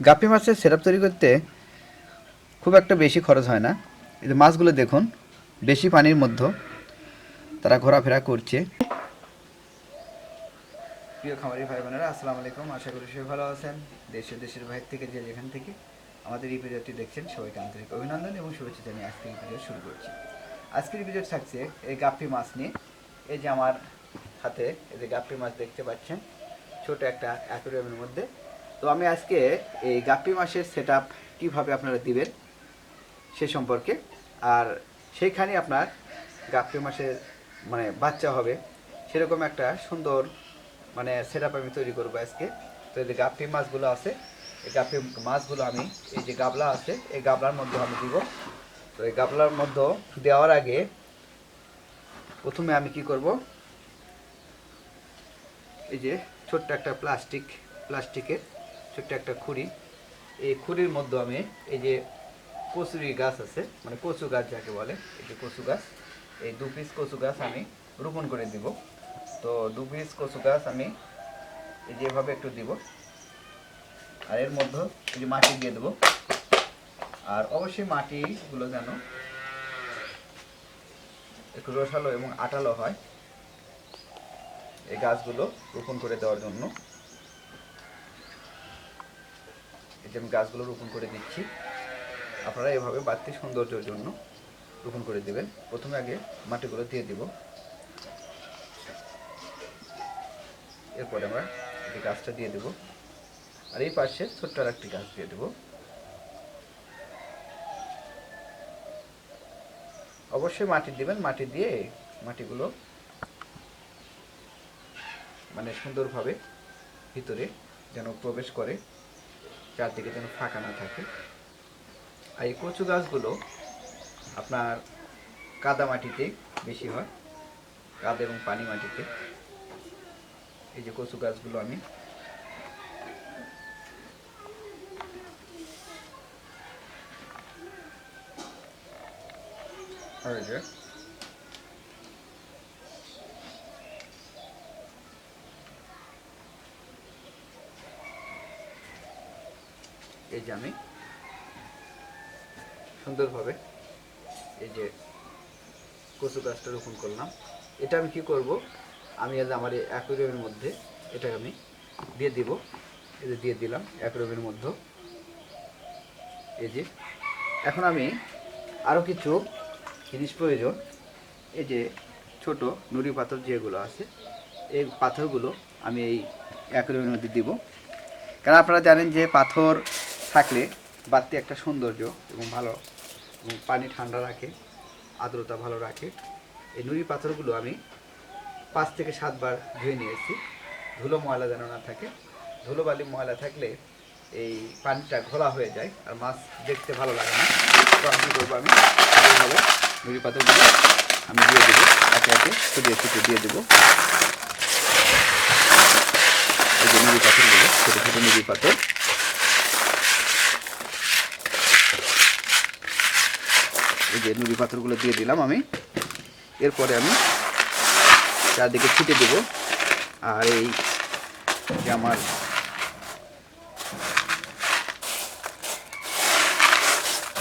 গাপ্পি মাছের সেটআপ তৈরি করতে খুব একটা বেশি খরচ হয় না। এই মাছগুলো দেখুন, বেশি পানির মধ্যে তারা ঘোরাফেরা করছে। প্রিয় খামারি ভাই বোনেরা আসসালামু আলাইকুম। আশা করি সবাই ভালো আছেন। দেশ ও দেশের বাইরে থেকে যে যেখান থেকে আমাদের এই ভিডিওটি দেখছেন, সবাইকে আন্তরিক অভিনন্দন এবং শুভেচ্ছা জানিয়ে আজকের ভিডিও শুরু করছি। আজকের ভিডিও থাকছে এই গাপ্পি মাছ নিয়ে। এই যে আমার হাতে এই যে গাপ্পি মাছ দেখতে পাচ্ছেন, ছোট একটা অ্যাকোরিয়ামের মধ্যে তো আমি আজকে এই গাপ্পি মাছের সেট আপ কীভাবে আপনারা দিবেন সে সম্পর্কে, আর সেইখানে আপনার গাপ্পি মাছের মানে বাচ্চা হবে, সেরকম একটা সুন্দর মানে সেট আমি তৈরি করব আজকে। তো এই যে গাপ্পি মাছগুলো আছে, এই গাপ্পি মাছগুলো আমি, এই যে গাবলা আছে, এই গাবলার মধ্যে আমি দিব। তো এই গাবলার মধ্যে দেওয়ার আগে প্রথমে আমি কি করব, এই যে ছোট্ট একটা প্লাস্টিক, প্লাস্টিকের ছোট্ট একটা খুঁড়ি। এই খুঁড়ির মধ্যে আমি এই যে কচুরি গাছ আছে মানে কচু গাছ যাকে বলে, এই যে কচু গাছ, এই দু পিস কচু গাছ আমি রোপণ করে দিব। তো দু পিস কচু গাছ আমি এই যেভাবে একটু দিব, আর এর মধ্যে এই যে মাটি দিয়ে দেবো। আর অবশ্যই মাটিগুলো যেন একটু রসালো এবং আটালো হয়, এই গাছগুলো রোপণ করে দেওয়ার জন্য এই যে আমি গাছগুলো রোপণ করে দিচ্ছি। আপনারা এভাবে বাড়তি সৌন্দর্যের জন্য রোপণ করে দেবেন। প্রথমে আগে মাটিগুলো দিয়ে দিব। এরপরে আমরা এই গাছটা দিয়ে দেব। আর এই পাশে ছোট্ট আর একটি গাছ দিয়ে দেব। অবশ্যই মাটি দিবেন। মাটি দিয়ে মাটিগুলো মানে সুন্দরভাবে ভিতরে যেন প্রবেশ করে। চারদিকে যেন ফাঁকা না থাকে। আর এই কচু গাছগুলো আপনার কাদা মাটিতে বেশি হয়, কাদা এবং পানি মাটিতে। এই যে কচু গাছগুলো আমি আর এই এই যে আমি। সুন্দরভাবে এই যে কচু গাছটা রোপণ করলাম। এটা আমি কি করব? আমি আজ আমার অ্যাকোরিয়ামের মধ্যে এটা আমি দিয়ে দিব। এই যে দিয়ে দিলাম অ্যাকোরিয়ামের মধ্যে। এই যে এখন আমি আরও কিছু জিনিস প্রয়োজন। এই যে ছোট নুড়ি পাথর যেগুলো আছে, এই পাথরগুলো আমি এই অ্যাকোরিয়ামের মধ্যে দিব। কারণ আপনারা জানেন যে পাথর থাকলে বাড়তি একটা সৌন্দর্য এবং ভালো এবং পানি ঠান্ডা রাখে, আর্দ্রতা ভালো রাখে। এই নুড়ি পাথরগুলো আমি পাঁচ থেকে সাতবার ধুয়ে নিয়েছি। ধুলো ময়লা যেন না থাকে। ধুলো বালি ময়লা থাকলে এই পানিটা ঘোলা হয়ে যায় আর মাছ দেখতে ভালো লাগে না। তো আমি করব আমি? এইভাবে নুড়ি পাথরগুলো আমি দিয়ে দেবো, একে একে ছড়িয়ে ছিটিয়ে দিয়ে দেবো। এই যে নুড়ি পাথরগুলো, ছোটো ছোটো নুড়ি পাথর। এই যে নুড়ি পাথরগুলো দিয়ে দিলাম আমি। এরপরে আমি চারদিকে ছিটে দেব। আর এই যে আমার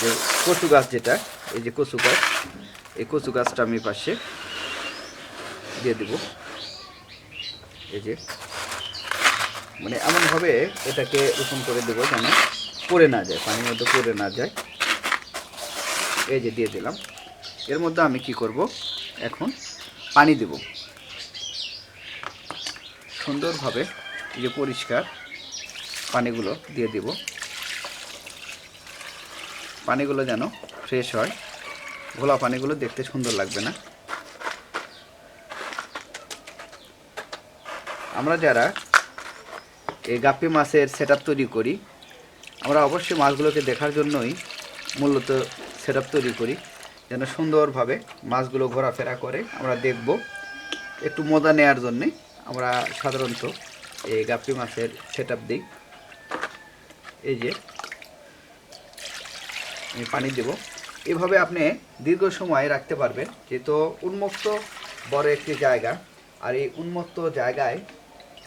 যে কচু গাছ যেটা, এই যে কচু গাছ, এই কচু গাছটা আমি পাশে দিয়ে দেব। এই যে মানে এমনভাবে এটাকে রোপণ করে দেবো যেন পড়ে না যায়, পানির মধ্যে পড়ে না যায়। এই যে দিয়ে দিলাম। এর মধ্যে আমি কি করব? এখন পানি দেব। সুন্দরভাবে যে পরিষ্কার পানিগুলো দিয়ে দেব। পানিগুলো যেন ফ্রেশ হয়। ঘোলা পানিগুলো দেখতে সুন্দর লাগবে না। আমরা যারা এই গাপ্পি মাছের সেট তৈরি করি, আমরা অবশ্যই মাছগুলোকে দেখার জন্যই মূলত সেট তৈরি করি, যেন সুন্দরভাবে মাছগুলো ঘোরাফেরা করে আমরা দেখব। একটু মজা নেওয়ার জন্যে আমরা সাধারণত এই গাপ্পি মাছের সেট আপ দিই। এই যে, আমি পানি দেব। এভাবে আপনি দীর্ঘ সময় রাখতে পারবেন, যেহেতু উন্মুক্ত বড় একটি জায়গা, আর এই উন্মুক্ত জায়গায়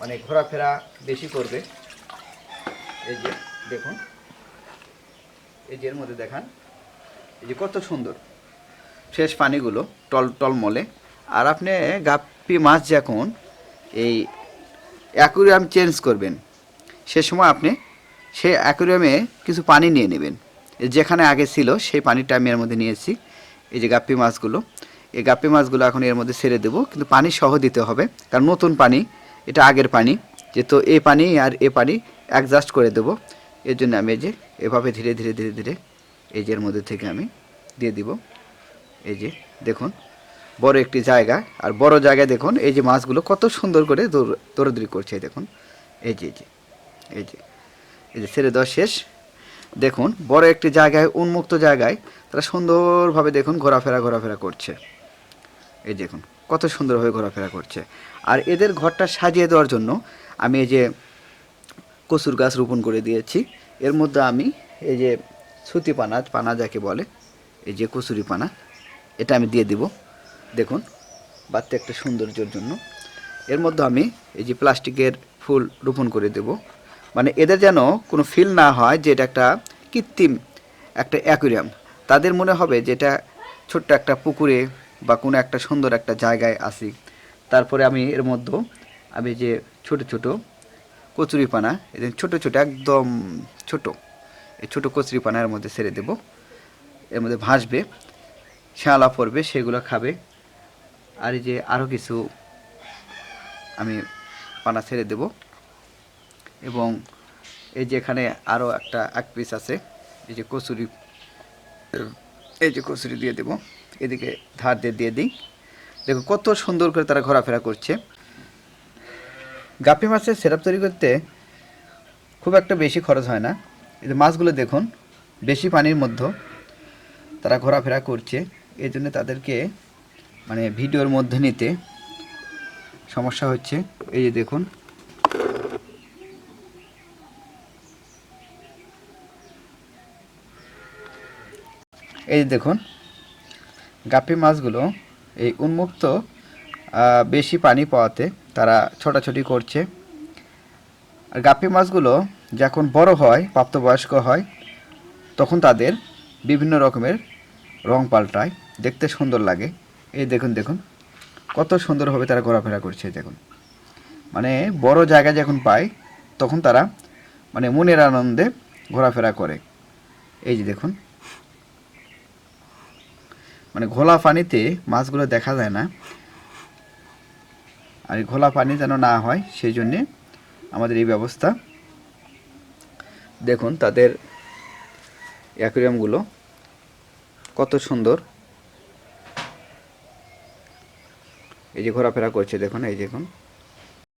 মানে ঘোরাফেরা বেশি করবে। এই যে, দেখুন। এই যে এর মধ্যে দেখান। এই যে কত সুন্দর। শেষ পানিগুলো টল, টলমলে। আর আপনি গাপ্পি মাছ যখন এই অ্যাকুরিয়াম চেঞ্জ করবেন, সে সময় আপনি সেই অ্যাকুরিয়ামে কিছু পানি নিয়ে নেবেন। যেখানে আগে ছিল, সেই পানিটা আমি এর মধ্যে নিয়েছি। এই যে গাপ্পি মাছগুলো, এই গাপ্পি মাছগুলো এখন এর মধ্যে ছেড়ে দেবো, কিন্তু পানি সহ দিতে হবে। কারণ নতুন পানি, এটা আগের পানি যে তো এই পানি আর এ পানি অ্যাডজাস্ট করে দেবো। এর জন্য আমি যে এভাবে ধীরে ধীরে ধীরে ধীরে এই যে এর মধ্যে থেকে আমি দিয়ে দিব। এই যে, দেখুন, বড় একটি জায়গা। আর বড় জায়গায় দেখুন, এই যে মাছগুলো কত সুন্দর করে দৌড়- দৌড়াদৌড়ি করছে দেখুন। এই যে এই যে এই যে এই যে, ছেড়ে দেওয়া শেষ। দেখুন, বড় একটি জায়গায়, উন্মুক্ত জায়গায়, তারা সুন্দরভাবে দেখুন ঘোরাফেরা ঘোরাফেরা করছে। এই দেখুন, কত সুন্দরভাবে ঘোরাফেরা করছে। আর এদের ঘরটা সাজিয়ে দেওয়ার জন্য আমি এই যে কচুর গাছ রোপণ করে দিয়েছি। এর মধ্যে আমি এই যে সুতি পানা পানা যাকে বলে, এই যে কচুরি পানা, এটা আমি দিয়ে দিব। দেখুন, বাড়তে একটা সৌন্দর্যের জন্য। এর মধ্যে আমি এই যে প্লাস্টিকের ফুল রোপণ করে দেব। মানে এদের যেন কোনো ফিল না হয় যে এটা একটা কৃত্রিম একটা অ্যাকুরিয়াম তাদের মনে হবে যে এটা ছোট্ট একটা পুকুরে বা কোনো একটা সুন্দর একটা জায়গায় আসি তারপরে আমি এর মধ্যে আমি যে ছোট ছোট কচুরিপানা এদের ছোট ছোট, একদম ছোট। এই ছোট কচুরিপানা এর মধ্যে ছেড়ে দেব। এর মধ্যে ভাসবে শ্যাওলা পড়বে, সেগুলো খাবে। আর এই যে আরও কিছু আমি পানা ছেড়ে দেব। এবং এই যে এখানে আরও একটা এক পিস আছে, এই যে কচুরি, এই যে কচুরি দিয়ে দেব। এদিকে ধার দিয়ে দিয়ে দিই। দেখো কত সুন্দর করে তারা ঘোরাফেরা করছে। গাপি মাছের সেরাপ তৈরি করতে খুব একটা বেশি খরচ হয় না। এই যে মাছগুলো দেখুন, বেশি পানির মধ্যে তারা ঘোরাফেরা করছে। এই জন্য তাদেরকে মানে ভিডিওর মধ্যে নিতে সমস্যা হচ্ছে। এই যে দেখুন। এই যে দেখুন, গাপ্পি মাছগুলো এই উন্মুক্ত বেশি পানি পাওয়াতে তারা ছোটাছুটি করছে। আর গাপ্পি মাছগুলো যখন বড় হয়, প্রাপ্তবয়স্ক হয়, তখন তাদের বিভিন্ন রকমের রং পাল্টায়। দেখতে সুন্দর লাগে। এই দেখুন দেখুন। কত সুন্দরভাবে তারা ঘোরাফেরা করছে দেখুন। মানে বড় জায়গা যখন পায়, তখন তারা মানে মনের আনন্দে ঘোরাফেরা করে। এই যে দেখুন। মানে ঘোলা পানিতে মাছগুলো দেখা যায় না। আর ঘোলা পানি যেন না হয়, সেই জন্যে আমাদের এই ব্যবস্থা দেখুন তাদের অ্যাকুরিয়ামগুলো কত সুন্দর। এই যে ঘোরাফেরা করছে দেখুন এই দেখুন